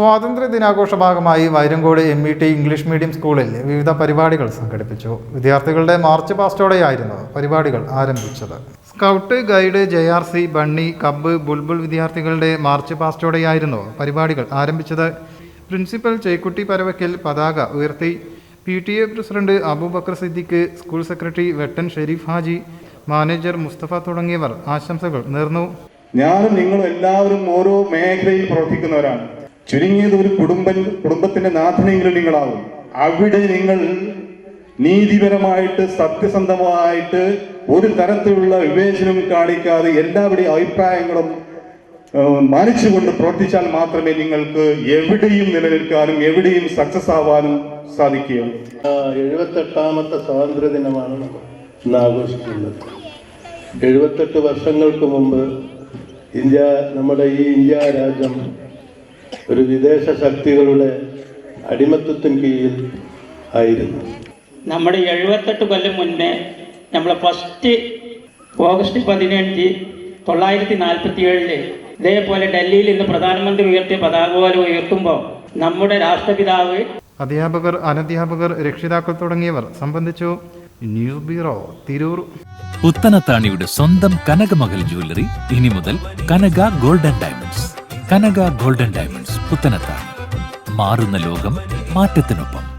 സ്വാതന്ത്ര്യ ദിനാഘോഷ ഭാഗമായി Vairankode M E T English medium സ്കൂളിൽ വിവിധ പരിപാടികൾ സംഘടിപ്പിച്ചു. വിദ്യാർത്ഥികളുടെ മാർച്ച് പാസ്റ്റോടെയായിരുന്നു പരിപാടികൾ ആരംഭിച്ചത്. Scout guide J R C bunny cub Bulbul വിദ്യാർത്ഥികളുടെ മാർച്ച് പാസ്റ്റോടെയായിരുന്നു പരിപാടികൾ ആരംഭിച്ചത്. പ്രിൻസിപ്പൽ ചേക്കുട്ടി പരവക്കൽ പതാക ഉയർത്തി P T A president Aboobacker Siddique school secretary Vettan Sherif Haji manager Musthafa തുടങ്ങിയവർ ആശംസകൾ നേർന്നു. ഞാനും നിങ്ങളും എല്ലാവരും ഓരോ മേഖലയിൽ പ്രവർത്തിക്കുന്നവരാണ്. ചുരുങ്ങിയത് ഒരു കുടുംബ കുടുംബത്തിന്റെ നാഥനെങ്കിലും നിങ്ങളാവും. അവിടെ നിങ്ങൾ നീതിപരമായിട്ട് സത്യസന്ധമായിട്ട് ഒരു തരത്തിലുള്ള വിവേചനം കാണിക്കാതെ എല്ലാവരുടെയും അഭിപ്രായങ്ങളും മാനിച്ചുകൊണ്ട് പ്രവർത്തിച്ചാൽ മാത്രമേ നിങ്ങൾക്ക് എവിടെയും നിലനിൽക്കാനും എവിടെയും സക്സസ് ആവാനും സാധിക്കുകയുള്ളൂ. എഴുപത്തെട്ടാമത്തെ സ്വാതന്ത്ര്യ ദിനമാണ് ഇന്ന് ആഘോഷിക്കുന്നത്. എഴുപത്തെട്ട് വർഷങ്ങൾക്ക് മുമ്പ് ഇന്ത്യ നമ്മുടെ ഈ ഇന്ത്യ രാജ്യം ഒരു വിദേശ ശക്തികളുടെ അടിമത്വത്തിന് കീഴിൽ ആയിരുന്നു. നമ്മുടെ എഴുപത്തെട്ട് കൊല്ലം മുന്നേ നമ്മൾ ഫസ്റ്റ് ഓഗസ്റ്റ് പതിനഞ്ച് തൊള്ളായിരത്തി നാൽപ്പത്തി ഏഴിൽ ഇതേപോലെ ഡൽഹിയിൽ ഇന്ന് പ്രധാനമന്ത്രി ഉയർത്തിയ പതാക പോലെ ഉയർത്തുമ്പോൾ നമ്മുടെ രാഷ്ട്രപിതാവ് അധ്യാപകർ അനധ്യാപകർ രക്ഷിതാക്കൾ തുടങ്ങിയവർ സംബന്ധിച്ചു ന്യൂ ബ്യൂറോ തിരൂർ. പുത്തനത്താണിയുടെ സ്വന്തം കനകമകൽ ജ്വല്ലറി ഇനി മുതൽ Kanaka golden diamonds. Kanaka golden diamonds. Puthanathani മാറുന്ന ലോകം മാറ്റത്തിനൊപ്പം.